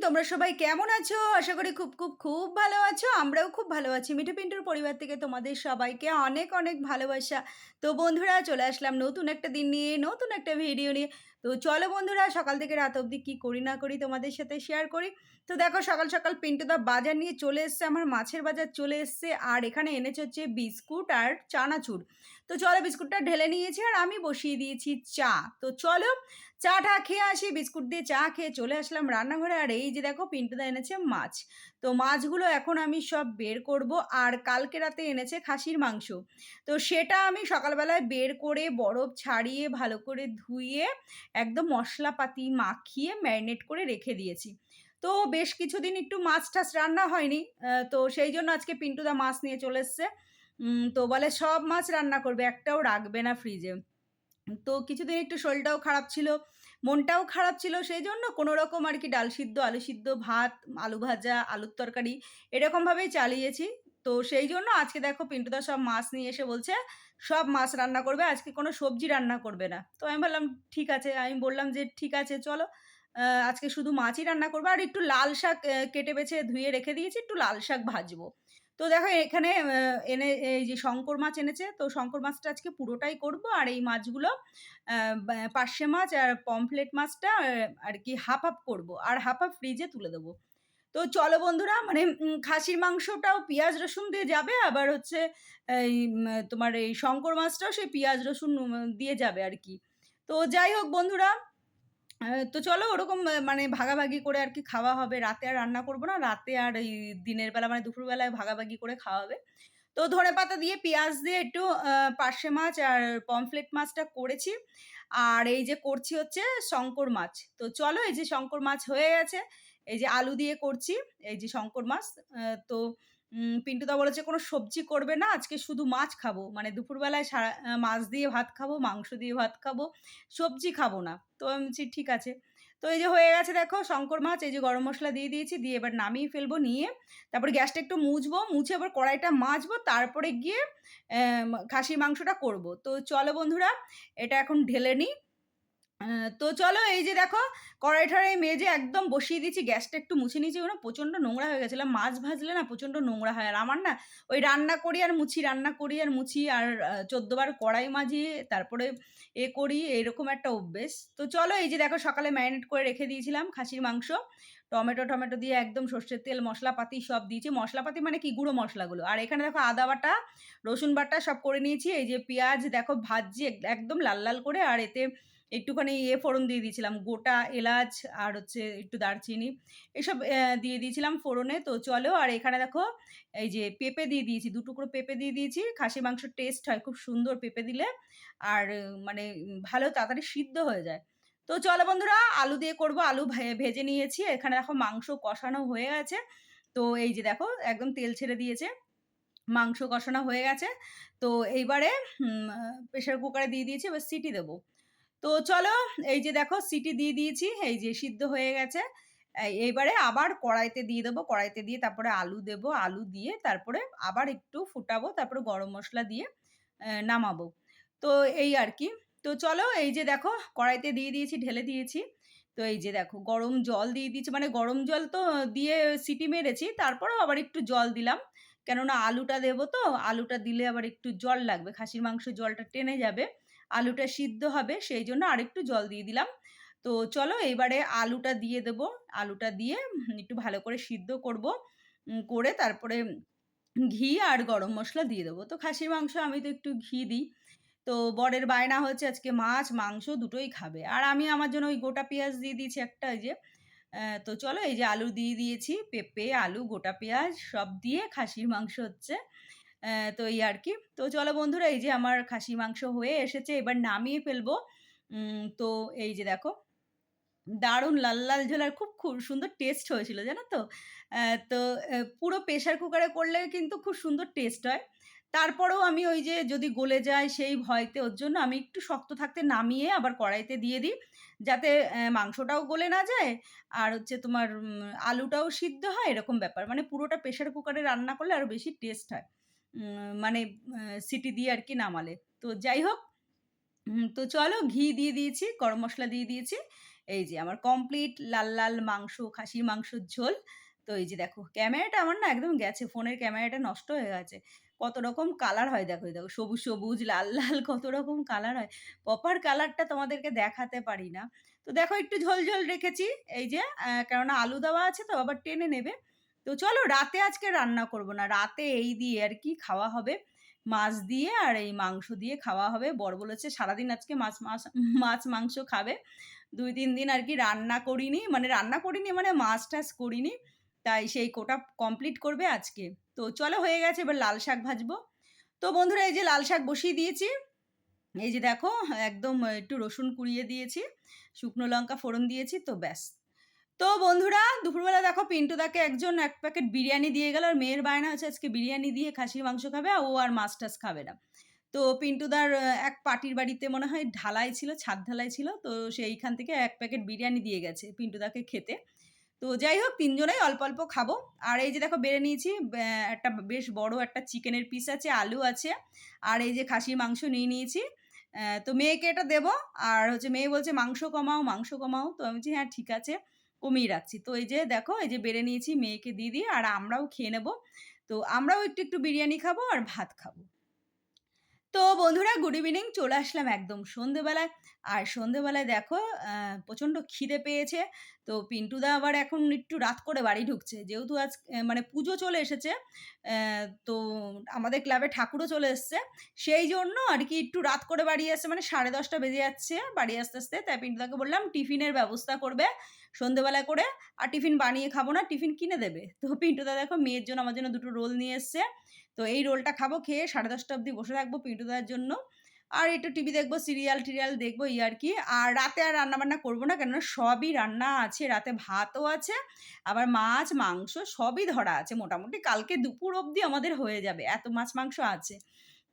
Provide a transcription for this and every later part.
তোমরা সবাই কেমন আছো? আশা করি খুব খুব খুব ভালো আছো। আমরাও খুব ভালো আছি। মিঠু পিন্টুর পরিবার থেকে তোমাদের সবাইকে অনেক অনেক ভালোবাসা। তো বন্ধুরা, চলে আসলাম নতুন একটা দিন নিয়ে, নতুন একটা ভিডিও নিয়ে। তো চলো বন্ধুরা, সকাল থেকে রাত অবধি কী করি না করি তোমাদের সাথে শেয়ার করি। তো দেখো, সকাল সকাল পিন্টুদা বাজার নিয়ে চলে এসছে, আমার মাছের বাজার চলে এসছে, আর এখানে এনেছে হচ্ছে বিস্কুট আর চানাচুর। তো চলো বিস্কুটটা ঢেলে নিয়েছি আর আমি বসিয়ে দিয়েছি চা। তো চলো, চা টা খেয়ে আসি, বিস্কুট দিয়ে চা খেয়ে চলে আসলাম রান্নাঘরে। আর যে দেখো পিন্টুদা এনেছে মাছ। তো মাছগুলো এখন আমি সব বের করব আর কালকে রাতে এনেছে খাসির মাংস। তো সেটা আমি সকালবেলায় বের করে বরফ ছাড়িয়ে ভালো করে ধুয়ে একদম মশলাপাতি মাখিয়ে ম্যারিনেট করে রেখে দিয়েছি। তো বেশ কিছুদিন একটু মাছ টাছ রান্না হয়নি। তো সেই জন্য আজকে পিন্টুদা মাছ নিয়ে চলে এসছে। তো বলে সব মাছ রান্না করবে, একটাও রাখবে না ফ্রিজে তো কিছুদিন একটু শরীরটাও খারাপ ছিল। মনটাও খারাপ ছিল সেই জন্য কোনো রকম আর কি ডাল সিদ্ধ, আলু সিদ্ধ, ভাত, আলু ভাজা, আলুর তরকারি এরকমভাবেই চালিয়েছি। তো সেই জন্য আজকে দেখো পিন্টুদা সব মাছ নিয়ে এসে বলছে, সব মাছ রান্না করবে, আজকে কোনো সবজি রান্না করবে না। তো আমি বললাম ঠিক আছে, আমি বললাম যে ঠিক আছে, চলো। আজকে শুধু মাছই রান্না করব, আর একটু লাল শাক কেটে বেছে ধুয়ে রেখে দিয়েছি, একটু লাল শাক ভাজবো। তো দেখো এখানে এনে, এই যে শঙ্কর মাছ এনেছে, তো শঙ্কর মাছটা আজকে পুরোটাই করব। আর এই মাছগুলো পার্শে মাছ আর পমফ্লেট মাছটা আর কি হাফ হাফ করব। আর হাফ হাফ ফ্রিজে তুলে দেবো। তো চলো বন্ধুরা মানে খাসির মাংসটাও পেঁয়াজ, রসুন দিয়ে যাবে। আবার হচ্ছে, এই তোমার এই শঙ্কর মাছটাও সেই পেঁয়াজ, রসুন দিয়ে যাবে আর কি। তো যাই হোক বন্ধুরা তো চলো ওরকম মানে ভাগাভাগি করে আর কি খাওয়া হবে। রাতে আর রান্না করব না, রাতে আর এই দিনের বেলা মানে দুপুরবেলায় ভাগাভাগি করে খাওয়া হবে। তো ধনে পাতা দিয়ে পেঁয়াজ দিয়ে একটু পার্শে মাছ আর পমফ্লেট মাছটা করেছি। আর এই যে করছি হচ্ছে শঙ্কর মাছ। তো চলো এই যে শঙ্কর মাছ হয়ে গেছে, এই যে আলু দিয়ে করছি, এই যে শঙ্কর মাছ তো পিন্টুদা বলেছে, কোনো সবজি করবে না, আজকে শুধু মাছ খাব। মানে দুপুরবেলায় সারা মাছ দিয়ে ভাত খাব, মাংস দিয়ে ভাত খাব, সবজি খাব না। তো আমি বলছি, ঠিক আছে। তো এই যে হয়ে গেছে, দেখো, শঙ্কর মাছ, এই যে গরম মশলা দিয়ে দিয়েছি, দিয়ে এবার নামিয়ে ফেলব, নিয়ে তারপরে গ্যাসটা একটু মুছবো, মুছে আবার কড়াইটা মাজবো, তারপরে গিয়ে খাসির মাংসটা করব। তো চলো বন্ধুরা, এটা এখন ঢেলে নিই। তো চলো এই যে দেখো, কড়াই ঠড়াই মেজে একদম বসিয়ে দিয়েছি, গ্যাসটা একটু মুছে নিয়েছি ওটা প্রচণ্ড নোংরা হয়ে গেছিল, মাছ ভাজলে না প্রচণ্ড নোংরা হয়, আর আমার না ওই রান্না করি আর মুছি, রান্না করি আর মুছি, আর চোদ্দোবার কড়াই মাজি, তারপরে এ করি, এরকম একটা অভ্যেস। তো চলো এই যে দেখো, সকালে ম্যারিনেট করে রেখে দিয়েছিলাম খাসির মাংস, টমেটো টমেটো দিয়ে একদম সর্ষের তেল, মশলাপাতি সব দিয়েছি, মশলাপাতি মানে কি, গুঁড়ো মশলাগুলো, আর এখানে দেখো আদা বাটা, রসুন বাটা সব করে নিয়েছি, এই যে পেঁয়াজ দেখো এক- একদম লাল লাল করে, আর এতে একটুখানি ইয়ে ফোড়ন দিয়ে দিয়েছিলাম, গোটা, এলাচ আর হচ্ছে একটু দারচিনি। এসব দিয়ে দিয়েছিলাম ফোড়নে। তো চলো, আর এখানে দেখো, এই যে পেঁপে দিয়ে দিয়েছি, দু টুকরো পেঁপে দিয়ে দিয়েছি। খাসি মাংস টেস্ট হয় খুব সুন্দর পেঁপে দিলে। আর মানে ভালো তাড়াতাড়ি সিদ্ধ হয়ে যায়। তো চলো বন্ধুরা, আলু দিয়ে করব, আলু ভেজে নিয়েছি। এখানে দেখো মাংস কষানো হয়ে গেছে। তো এই যে দেখো, একদম তেল ছেড়ে দিয়েছে। মাংস কষানো হয়ে গেছে। তো এইবারে প্রেশার কুকারে দিয়ে দিয়েছি, এবার সিটি দেবো। তো চলো, এই যে দেখো সিটি দিয়ে দিয়েছি, এই যে সিদ্ধ হয়ে গেছে। এই- এইবারে আবার কড়াইতে দিয়ে দেবো, কড়াইতে দিয়ে তারপরে আলু দেবো, আলু দিয়ে তারপরে আবার একটু ফুটাবো, তারপরে গরম মশলা দিয়ে নামাবো। তো এই আর কি। তো চলো, এই যে দেখো কড়াইতে দিয়ে দিয়েছি, ঢেলে দিয়েছি। তো এই যে দেখো গরম জল দিয়ে দিয়েছি মানে গরম জল তো দিয়ে সিটি মেরেছি, তারপরেও আবার একটু জল দিলাম। কেননা আলুটা দেবো তো, আলুটা দিলে আবার একটু জল লাগবে, খাসির মাংস জলটা টেনে যাবে। আলুটা সিদ্ধ হবে, সেই জন্য আরেকটু জল দিয়ে দিলাম। তো চলো এবারে আলুটা দিয়ে দেব। আলুটা দিয়ে একটু ভালো করে সিদ্ধ করব করে তারপরে ঘি আর গরম মশলা দিয়ে দেবো। তো খাসির মাংস আমি তো একটু ঘি দিই। তো বরের বায়না হচ্ছে আজকে মাছ, মাংস দুটোই খাবে। আর আমি আমার জন্য ওই গোটা পেঁয়াজ দিয়ে দিয়েছি একটা যে তো চলো এই যে আলু দিয়ে দিয়েছি, পেঁপে, আলু, গোটা পেঁয়াজ সব দিয়ে খাসির মাংস হচ্ছে। তো এই আর কি তো চলো বন্ধুরা, এই যে আমার খাসি মাংস হয়ে এসেছে, এবার নামিয়ে ফেলব। তো এই যে দেখো, দারুণ লাল লাল ঝোল আর খুব খুব সুন্দর টেস্ট হয়েছিল, জানো তো? তো পুরো প্রেশার কুকারে করলে কিন্তু খুব সুন্দর টেস্ট হয়। তারপরেও আমি ওই যে যদি গলে যায় সেই ভয়তে, ওর জন্য আমি একটু শক্ত থাকতে নামিয়ে আবার কড়াইতে দিয়ে দিই। যাতে মাংসটাও গলে না যায়, আর হচ্ছে তোমার আলুটাও সিদ্ধ হয়, এরকম ব্যাপার। মানে পুরোটা প্রেশার কুকারে রান্না করলে আরও বেশি টেস্ট হয়। মানে সিটি দিয়ে আর কি নামালে তো যাই হোক তো চলো ঘি দিয়ে দিয়েছি গরম মশলা দিয়ে দিয়েছি এই যে আমার কমপ্লিট লাল, লাল মাংস, খাসির মাংসর ঝোল। তো এই যে দেখো ক্যামেরাটা আমার না একদম গেছে। ফোনের ক্যামেরাটা নষ্ট হয়ে গেছে। কত রকম কালার হয় দেখো, দেখো সবুজ, সবুজ, লাল, লাল কত রকম কালার হয়। প্রপার কালারটা তোমাদেরকে দেখাতে পারি না। তো দেখো একটু ঝোল, ঝোল রেখেছি। এই যে কেননা আলু দেওয়া আছে তো আবার টেনে নেবে। তো চলো রাতে আজকে রান্না করব না। রাতে এই দিয়ে আর কি খাওয়া হবে। মাছ দিয়ে আর এই মাংস দিয়ে খাওয়া হবে। বর বলেছে সারাদিন আজকে মাছ মাছ মাছ, মাংস খাবে। ২-৩ দিন আর কি রান্না করিনি। মানে রান্না করিনি মানে মাছ-টাছ করিনি। তাই সেই কোটা কমপ্লিট করবে আজকে। তো চলো হয়ে গেছে, এবার লাল শাক ভাজবো। তো বন্ধুরা, এই যে লাল শাক বসিয়ে দিয়েছি। এই যে দেখো, একদম একটু রসুন কুড়িয়ে দিয়েছি। শুকনো লঙ্কা ফোড়ন দিয়েছি তো ব্যাস। তো বন্ধুরা দুপুরবেলা দেখো পিন্টুদাকে একজন এক প্যাকেট বিরিয়ানি দিয়ে গেল। আর মেয়ের বায়না হচ্ছে আজকে বিরিয়ানি দিয়ে খাসির মাংস খাবে। আর ও আর মাছ-টাছ খাবে না। তো পিন্টুদার এক পার্টির বাড়িতে মনে হয় ঢালাই ছিল, ছাদ ঢালাই ছিল। তো সেইখান থেকে এক প্যাকেট বিরিয়ানি দিয়ে গেছে পিন্টুদাকে খেতে। তো যাই হোক ৩ জনেই অল্প, অল্প খাব। আর এই যে দেখো বেড়ে নিয়েছি একটা বেশ বড় একটা চিকেনের পিস আছে, আলু আছে। আর এই যে খাসির মাংস নিয়ে নিয়েছি। তো মেয়েকে এটা দেবো। আর হচ্ছে মেয়ে বলছে মাংস কমাও, মাংস কমাও। তো আমি বলছি হ্যাঁ ঠিক আছে কমিয়ে রাখছি। তো এই যে দেখো এই যে বেড়ে নিয়েছি মেয়েকে দিয়ে দিয়ে আর আমরাও খেয়ে নেব। তো আমরাও একটু, একটু বিরিয়ানি খাব আর ভাত খাব। তো বন্ধুরা গুড ইভিনিং চলে আসলাম একদম সন্ধ্যেবেলায়। আর সন্ধ্যেবেলায় দেখো প্রচণ্ড খিদে পেয়েছে। তো পিন্টুদা আবার এখন একটু রাত করে বাড়ি ঢুকছে। যেহেতু আজ মানে পুজো চলে এসেছে। তো আমাদের ক্লাবে ঠাকুরও চলে এসছে। সেই জন্য আর কি একটু রাত করে বাড়ি আসছে মানে ১০:৩০ বেজে যাচ্ছে বাড়ি আসতে, আসতে। তাই পিন্টুদাকে বললাম টিফিনের ব্যবস্থা করবে সন্ধ্যেবেলা করে। আর টিফিন বানিয়ে খাব না, টিফিন কিনে দেবে। তো পিন্টুদা দেখো মেয়ের জন্য আমার জন্য দুটো রোল নিয়ে এসছে। তো এই রোলটা খাব খেয়ে ১০:৩০ অবধি বসে থাকব পিন্টুদার জন্য। আর একটু টিভি দেখব, সিরিয়াল-টিরিয়াল দেখব ই আর কি। আর রাতে আর রান্না-বান্না করব না। কেননা সবই রান্না আছে। রাতে ভাতও আছে। আবার মাছ, মাংস সবই ধরা আছে। মোটামুটি কালকে দুপুর অবধি আমাদের হয়ে যাবে। এত মাছ মাংস আছে।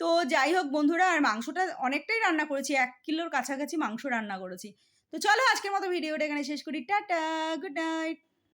তো যাই হোক বন্ধুরা আর মাংসটা অনেকটাই রান্না করেছি। এক কিলোর কাছাকাছি মাংস রান্না করেছি। তো চলো আজকের মতো ভিডিওটা এখানে শেষ করি। টাটা, গুড নাইট।